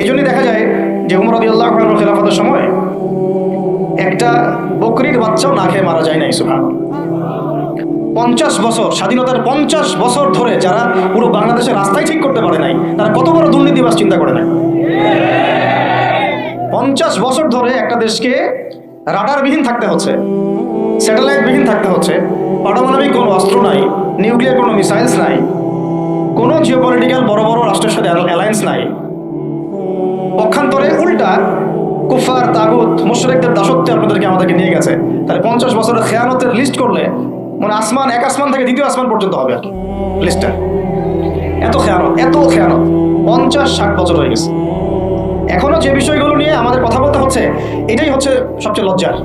এই জন্যই দেখা যায় যে উমর আল্লাহ খেলাফতের সময় একটা বকরির বাচ্চাও না খেয়ে মারা যায় না সুফান পঞ্চাশ বছর, স্বাধীনতার পঞ্চাশ বছর ধরে যারা পুরো বাংলাদেশের রাস্তায় ঠিক করতে পারে নাই, তারা কত বড় দুর্নীতিবাস চিন্তা করে নাই। পঞ্চাশ বছর ধরে একটা দেশকে রাডারবিহীন থাকতে হচ্ছে, স্যাটেলাইটবিহীন থাকতে হচ্ছে, পারমাণবিক কোনো অস্ত্র নাই, নিউক্লিয়ার কোনো মিসাইলস নাই, কোনো জিওপলিটিক্যাল বড় বড় রাষ্ট্রের সাথে অ্যালায়েন্স নাই। পক্ষান্তরে উল্টা কুফার তাগুত, মুশরিকদের দাসত্বে আপনাদেরকে আমাদেরকে নিয়ে গেছে। তাহলে পঞ্চাশ বছরের খেয়ানতের লিস্ট করলে মানে আসমান, এক আসমান থেকে দ্বিতীয় আসমান পর্যন্ত হবে লিস্টটা এত খেয়ানত এত খেয়ানত। পঞ্চাশ, ষাট বছর হয়ে গেছে। এখনও যে বিষয়গুলো নিয়ে আমাদের কথা বলতে হচ্ছে, এটাই হচ্ছে সবচেয়ে লজ্জার।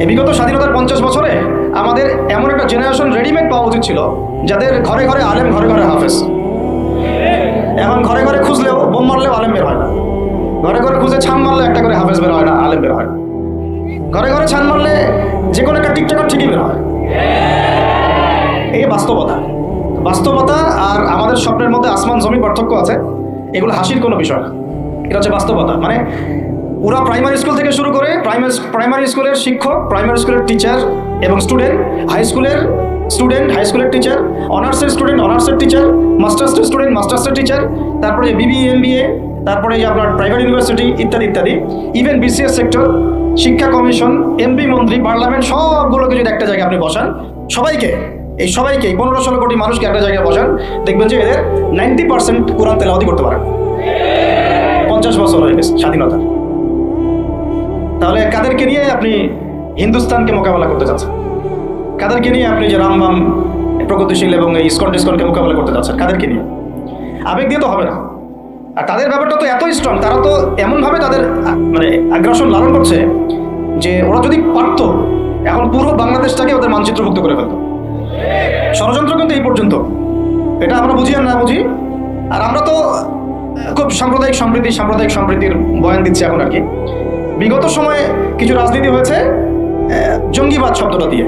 এই বিগত স্বাধীনতার পঞ্চাশ বছরে আমাদের এমন একটা জেনারেশন রেডিমেড পাওয়া উচিত ছিল, যাদের ঘরে ঘরে আলেম, ঘরে ঘরে হাফেজ। এখন ঘরে ঘরে খুঁজলেও বোম মারলেও আলেম বের হয় না। ঘরে ঘরে খুঁজে ছান মারলে একটা করে হাফেজ বের হয় না, আলেম বের হয় ঘরে ঘরে ছান মারলে যে কোনো একটা টিকটকার ঠিকই বের হয়। এই বাস্তবতা বাস্তবতা আর আমাদের স্বপ্নের মধ্যে আসমান জমি পার্থক্য আছে, এগুলো হাসির কোনো বিষয় না। এটা হচ্ছে বাস্তবতা। মানে পুরা প্রাইমারি স্কুল থেকে শুরু করে প্রাইমারি প্রাইমারি স্কুলের শিক্ষক প্রাইমারি স্কুলের টিচার এবং স্টুডেন্ট হাই স্কুলের স্টুডেন্ট হাই স্কুলের টিচার অনার্সের স্টুডেন্ট অনার্সের টিচার মাস্টার্সের স্টুডেন্ট মাস্টার্সের টিচার তারপরে বিবি এমবিএ তারপরে আপনার প্রাইভেট ইউনিভার্সিটি ইত্যাদি ইত্যাদি ইভেন বিসিএস সেক্টর শিক্ষা কমিশন এমপি মন্ত্রী পার্লামেন্ট সবগুলোকে যদি একটা জায়গায় আপনি বসান, সবাইকে, এই সবাইকে পনেরো ষোলো কোটি মানুষকে একটা জায়গায় বসান, দেখবেন যে এদের নাইনটি পার্সেন্ট কোরআন তেলাওয়াতি করতে পারে। পঞ্চাশ বছর হয়ে গেছে স্বাধীনতা। তাহলে কাদেরকে নিয়ে আপনি হিন্দুস্তানকে মোকাবেলা করতে চাচ্ছেন? কাদেরকে নিয়ে আপনি যে রামবাম প্রগতিশীল এবং এই ইস্কন টিস্কনকে মোকাবেলা করতে চাচ্ছেন? কাদেরকে নিয়ে? আবেগ দিয়ে তো হবে না। আর তাদের ব্যাপারটা তো এতই স্ট্রং তারা তো এমনভাবে তাদের মানে আগ্রাসন লালন করছে যে ওরা যদি পারতো, এখন পুরো বাংলাদেশটাকে ওদের মানচিত্রভুক্ত করে ফেলতো। ষড়যন্ত্র কিন্তু এই পর্যন্ত। এটা আমরা বুঝি আর না বুঝি? আর আমরা তো খুব সাম্প্রদায়িক সম্প্রীতি, সাম্প্রদায়িক সম্প্রীতির বয়ান দিচ্ছি এখন আর কি। বিগত সময়ে কিছু রাজনীতি হয়েছে জঙ্গিবাদ শব্দটা দিয়ে।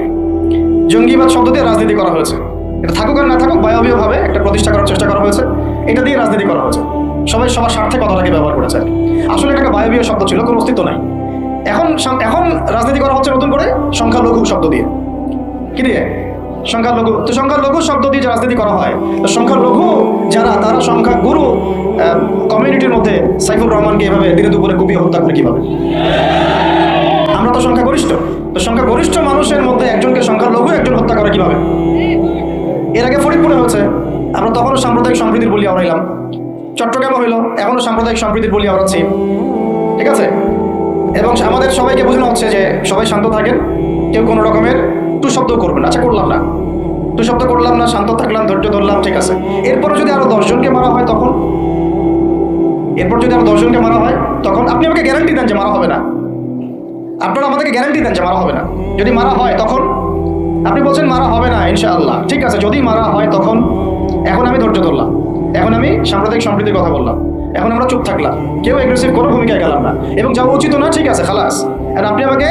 জঙ্গিবাদ শব্দ দিয়ে রাজনীতি করা হয়েছে। এটা থাকুক আর না থাকুক, বায়বীয়ভাবে একটা প্রতিষ্ঠা করার চেষ্টা করা হয়েছে। এটা দিয়ে রাজনীতি করা হয়েছে। সবাই সবার স্বার্থে কথাটাকে ব্যবহার করেছে। আসলে একটা বায়বীয় শব্দ ছিল, কোনো অস্তিত্ব নাই। এখন এখন রাজনীতি করা হচ্ছে নতুন করে সংখ্যালঘু শব্দ দিয়ে। কি দিয়ে? সংখ্যালঘু তো সংখ্যালঘু শব্দ দিয়ে যে রাজনীতি করা হয়, তো সংখ্যালঘু যারা, তারা সংখ্যা গুরু কমিউনিটির মধ্যে সাইফুর রহমানকে এভাবে দিনে দুপুরে কুপিয়ে হত্যা করে কীভাবে? আমরা তো সংখ্যাগরিষ্ঠ। তো সংখ্যাগরিষ্ঠ মানুষের মধ্যে একজনকে সংখ্যালঘু, একজন হত্যা করে কীভাবে? এর আগে ফরিদপুরে হয়েছে। আমরা তখনও সাম্প্রদায়িক সম্প্রীতির বলি আওড়াইলাম। চট্টগ্রামে হইল এখনও সাম্প্রদায়িক সম্প্রীতির বলি আওড়াচ্ছি ঠিক আছে? এবং আমাদের সবাইকে বোঝানো হচ্ছে যে সবাই শান্ত থাকেন, কেউ কোনো রকমের টু শব্দ করবেন আচ্ছা করলাম না। টু শব্দ করলাম না, শান্ত থাকলাম, ধৈর্য ধরলাম, ঠিক আছে। এরপরও যদি আরও দশজনকে মারা হয় তখন? এরপর যদি আরও দশজনকে মারা হয় তখন? আপনি আমাকে গ্যারান্টি দেন যে মারা হবে না। আপনারা আমাদেরকে গ্যারান্টি দেন যে মারা হবে না। যদি মারা হয় তখন? আপনি বলছেন মারা হবে না, ইনশাআল্লাহ। ঠিক আছে, যদি মারা হয় তখন? এখন আমি ধৈর্য ধরলাম। এখন আমি সাম্প্রদায়িক সম্প্রীতির কথা বললাম। এখন আমরা চুপ থাকলাম। কেউ এগ্রেসিভ কোনো ভূমিকায় গেলাম না। এবং যাওয়া উচিত না, ঠিক আছে, খালাস। আর আপনি আমাকে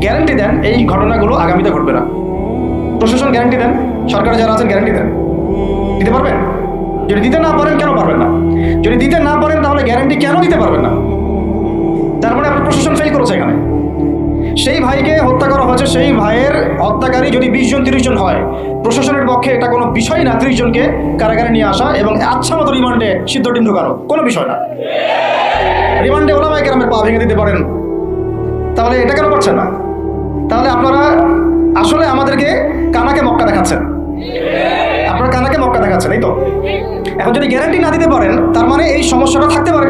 গ্যারান্টি দেন, এই ঘটনাগুলো আগামীতে ঘটবে না। প্রশাসন গ্যারান্টি দেন, সরকার যারা আছেন গ্যারান্টি দেন। দিতে পারবেন? যদি দিতে না পারেন, কেন পারবেন না? যদি দিতে না পারেন, তাহলে গ্যারান্টি কেন দিতে পারবেন না? তার মানে আপনার প্রশাসন ফেল করেছে এখানে। সেই ভাইকে হত্যা করা হয়েছে, সেই ভাইয়ের হত্যাকারী যদি বিশ জন, তিরিশ জন হয়, প্রশাসনের পক্ষে এটা কোনো বিষয় না, তিরিশ জনকে কারাগারে নিয়ে আসা এবং আচ্ছা মতো রিমান্ডে সিদ্ধ ডিম ঢোকানো কোনো বিষয় না। রিমান্ডে ওলা ওলামাই কেরামের পা ভেঙে দিতে পারেন। তাহলে এটা কেন পারছেন না? তাহলে আপনারা আসলে আমাদেরকে কানাকে মক্কা দেখাচ্ছেন। আপনারা কানাকে মক্কা দেখাচ্ছেন, এই তো? এখন যদি গ্যারান্টি না দিতে পারেন, তার মানে এই সমস্যাটা থাকতে পারে।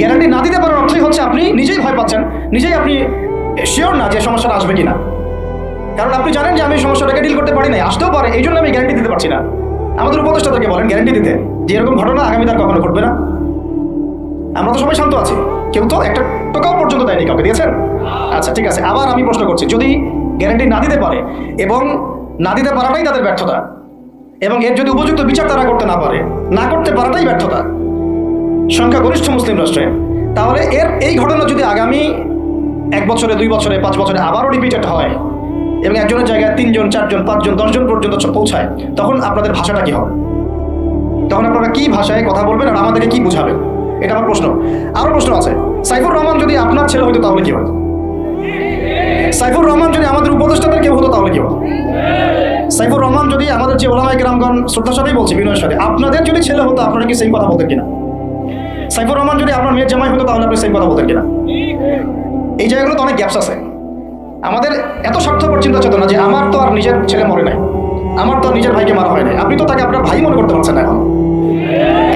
গ্যারান্টি না দিতে পারার অর্থই হচ্ছে আপনি নিজেই ভয় পাচ্ছেন, নিজেই আপনি শিওর না যে সমস্যাটা আসবে কিনা। কারণ আপনি জানেন যে আমি সমস্যাটাকে ডিল করতে পারি না আসতেও পারে, এই জন্য আমি গ্যারান্টি দিতে পারছি না। আমাদের উপদেষ্টাদেরকে বলেন গ্যারান্টি দিতে, যে এরকম ঘটনা আগামী তার কখনো ঘটবে না। আমরা তো সবাই শান্ত আছি। কেউ তো একটা টোকাও পর্যন্ত দেয়নি কাউকে, দিয়েছেন? আচ্ছা ঠিক আছে, আবার আমি প্রশ্ন করছি। যদি গ্যারান্টি না দিতে পারে এবং না দিতে পারাটাই তাদের ব্যর্থতা, এবং এর যদি উপযুক্ত বিচার তারা করতে না পারে, না করতে পারাটাই ব্যর্থতা, সংখ্যাগরিষ্ঠ মুসলিম রাষ্ট্রে, তাহলে এর এই ঘটনা যদি আগামী এক বছরে, দুই বছরে, পাঁচ বছরে আবারও রিপিটেড হয় এবং একজনের জায়গায় তিনজন, চারজন, পাঁচজন, দশজন পর্যন্ত পৌঁছায়, তখন আপনাদের ভাষাটা কি হবে? তখন আপনারা কি ভাষায় কথা বলবেন আর আমাদেরকে কি বুঝাবেন? এটা আমার প্রশ্ন। আরও প্রশ্ন আছে। সাইফুর রহমান যদি আপনার ছেলে হইতো তাহলে কি হতো? সাইফুর রহমান যদি আমাদের উপদেষ্টাদের কেউ হতো তাহলে কি হতো? সাইফুর রহমান যদি আমাদের যে ওলামাই গ্রামগণ শ্রদ্ধার সাথেই বলছি বিনয়ের সাথে, আপনাদের যদি ছেলে হতো আপনারা কি সেই কথা বলতেন কিনা? সাইফুর রহমান যদি আপনার মেয়ের জামাই হতো তাহলে আপনি সেই কথা বলতেন কিনা? এই জায়গাগুলোতে অনেক গ্যাপস আছে। আমাদের এত স্বার্থপর চিন্তা চেতনা যে আমার তো আর নিজের ছেলে মরে নাই। আমার তো নিজের ভাইকে মারা হয় নাই। আপনি তো তাকে আপনার ভাই মনে করতে পারছেন এখন।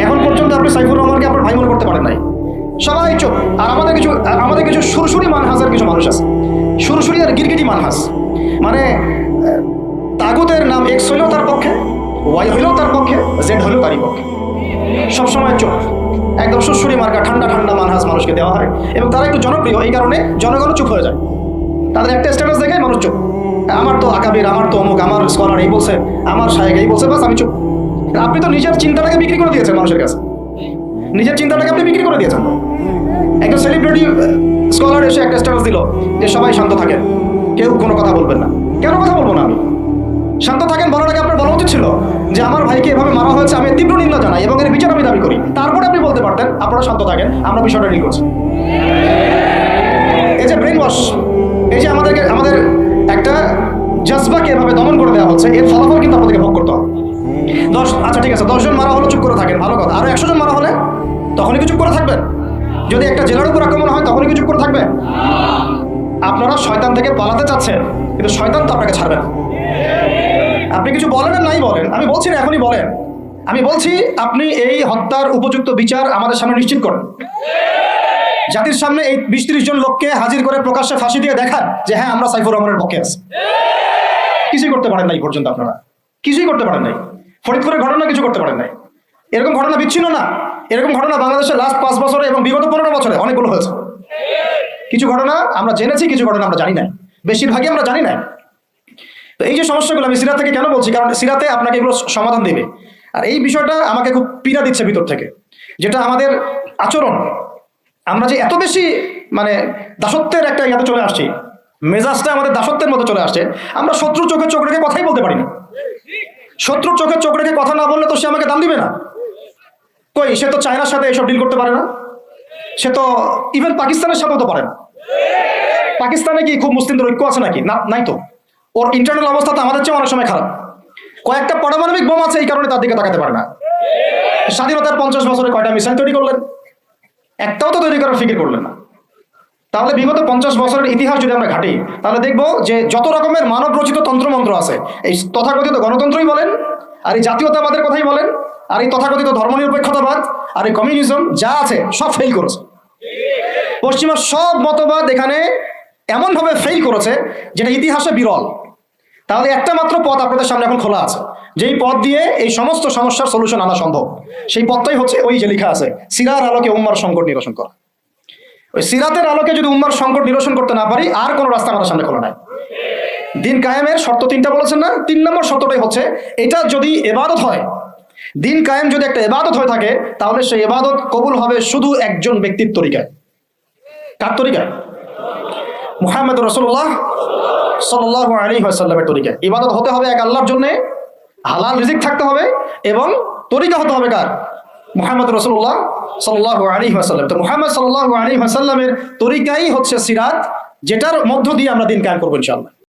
এখন পর্যন্ত আপনি সাইফুর রহমানকে আপনার ভাই মনে করতে পারেন নাই। সবাই চোখ আর আমাদের কিছু আমাদের কিছু সুরসুরি মানহাজের কিছু মানুষ আছে। সুরসুরি আর গিরগিটি মানহাজ। মানে তাগুতের নাম এক্স হইলেও তার পক্ষে ওয়াই হইলেও তার পক্ষে জেড হইলেও তারই পক্ষে। সবসময় চোখ একদম সুরসুরি মার্কা, ঠান্ডা ঠান্ডা মানহাজ মানুষকে দেওয়া হয়। এবং তারা একটু জনপ্রিয়, এই কারণে জনগণ চুপ হয়ে যায়। তাদের একটা স্ট্যাটাস দেখে মানুষ চুপ। আমার তো আকাবির, আমার তো অমুক, আমার স্কলার এই বলছে, আমার সাহেব এই বলছে বাস আমি চুপ। আপনি তো নিজের চিন্তাটাকে বিক্রি করে দিয়েছেন মানুষের কাছে। নিজের চিন্তাটাকে আপনি বিক্রি করে দিয়েছেন। একটা সেলিব্রিটি স্কলার এসে একটা স্ট্যাটাস দিল যে সবাই শান্ত থাকেন। কেউ কোনো কথা বলবেন না। কেন কথা বলব না আমি? শান্ত থাকেন, বলার আগে আপনার বলা উচিত ছিল যে আমার ভাইকে এভাবে মারা হয়েছে, আমি তীব্র নিন্দা জানাই এবং এর বিচার আমি দাবি করি। তারপরে আপনি বলতে পারতেন, আপনারা শান্ত থাকেন, আমরা বিষয়টা নিয়ে করছি। এই যে ব্রেন ওয়াশ এই যে আমাদেরকে, আমাদের একটা জজবাকে এভাবে দমন করে দেওয়া হচ্ছে, এর ফলাফল কিন্তু আপনাদেরকে ভোগ করতে হবে। দশ আচ্ছা ঠিক আছে দশজন মারা হলে, চুপ করে থাকেন, ভালো কথা। আরও একশো জন মারা হলে তখনই কি চুপ করে থাকবেন? যদি একটা জেলার উপর আক্রমণ হয়, তখনই কি চুপ করে থাকবেন? আপনারা শয়তান থেকে পালাতে চাচ্ছেন, কিন্তু শয়তান তো আপনাকে ছাড়বে না। আপনি কিছু বলেন আর নাই বলেন। আমি বলছি না, এখনই বলেন। আমি বলছি, আপনি এই হত্যার উপযুক্ত বিচার আমাদের সামনে নিশ্চিত করেন। জাতির সামনে এই বিশ ত্রিশ জন লোককে হাজির করে প্রকাশ্যে ফাঁসি দিয়ে দেখান যে হ্যাঁ আমরা সাইফুর রহমানের পক্ষে আছি। কিছুই করতে পারেন নাই পর্যন্ত আপনারা। কিছুই করতে পারেন নাই। ফরিদপুরের ঘটনা কিছু করতে পারেন নাই। এরকম ঘটনা বিচ্ছিন্ন না। এরকম ঘটনা বাংলাদেশের লাস্ট পাঁচ বছরে এবং বিগত পনেরো বছরে অনেকগুলো হয়েছে। কিছু ঘটনা আমরা জেনেছি, কিছু ঘটনা আমরা জানি না বেশিরভাগই আমরা জানি না তো এই যে সমস্যাগুলো আমি সিরাত থেকে কেন বলছি? কারণ সিরাতে আপনাকে এগুলো সমাধান দেবে। আর এই বিষয়টা আমাকে খুব পীড়া দিচ্ছে ভিতর থেকে, যেটা আমাদের আচরণ। আমরা যে এত বেশি মানে দাসত্বের একটা ইয়াতে চলে আসছি, মেজাজটা আমাদের দাসত্বের মতো চলে আসছে, আমরা শত্রু চোখে চোখ রেখে কথাই বলতে পারি না। শত্রু চোখে চোখ রেখে কথা না বললে তো সে আমাকে দাম দিবে না। কই, সে তো চায়নার সাথে এসব ডিল করতে পারে না। সে তো ইভেন পাকিস্তানের সাথেও তো পারে না। পাকিস্তানে কি খুব মুসলিমদের ঐক্য আছে নাকি? না, নাই তো। ওর ইন্টারনাল অবস্থা তো আমাদের চেয়ে অনেক সময় খারাপ। কয়েকটা পারমাণবিক বোম আছে, এই কারণে তার দিকে তাকাতে পারে না। স্বাধীনতার পঞ্চাশ বছরে কয়টা মিসাইল তৈরি করলেন? একটাও তো তৈরি করার ফিকির করলেন না। তাহলে বিগত পঞ্চাশ বছরের ইতিহাস যদি আমরা ঘাটি, তাহলে দেখব যে যত রকমের মানব রচিত তন্ত্রমন্ত্র আছে, এই তথাকথিত গণতন্ত্রই বলেন, আর এই জাতীয়তাবাদের কথাই বলেন, আর এই তথাকথিত ধর্মনিরপেক্ষতাবাদ, আর এই কমিউনিজম যা আছে সব ফেল করেছে। পশ্চিমা সব মতবাদ এখানে এমনভাবে ফেল করেছে যেটা ইতিহাসে বিরল। তাহলে একটা মাত্র পথ আপনাদের সামনে এখন খোলা আছে। যেই পথ দিয়ে এই সমস্ত সমস্যার সলিউশন আনা সম্ভব। সেই পথটাই হচ্ছে ওই যে লেখা আছে, সিরার আলোকে উম্মার সংকট নিরসন করা। ওই সিরাতের আলোকে যদি উম্মার সংকট নিরসন করতে না পারি, আর কোনো রাস্তা আমাদের সামনে খোলা নাই। দিন কায়েমের শর্ত তিনটা বলেছেন না? তিন নম্বর শর্তটাই হচ্ছে, এটা যদি এবাদত হয়, দিন কায়েম যদি একটা এবাদত হয়ে থাকে, তাহলে সেই এবাদত কবুল হবে শুধু একজন ব্যক্তির তরিকায়। কার তরিকায়? মুহাম্মদ রসুল্লাহ সাল্লাহ আলী সাল্লামের তরিকা। ইবাদত হতে হবে এক আল্লাহর জন্য, হালাল রিজিক থাকতে হবে এবং তরিকা হতে হবে কার? মুহাম্মদ রসুল্লাহ সাল্লাহ আলী সাল্লাম তো মুহাম্মদ সাল্লাহ আলী সাল্লামের তরিকাই হচ্ছে সিরাত, যেটার মধ্য দিয়ে আমরা দিন কায়ম করব ইনশাল্লাহ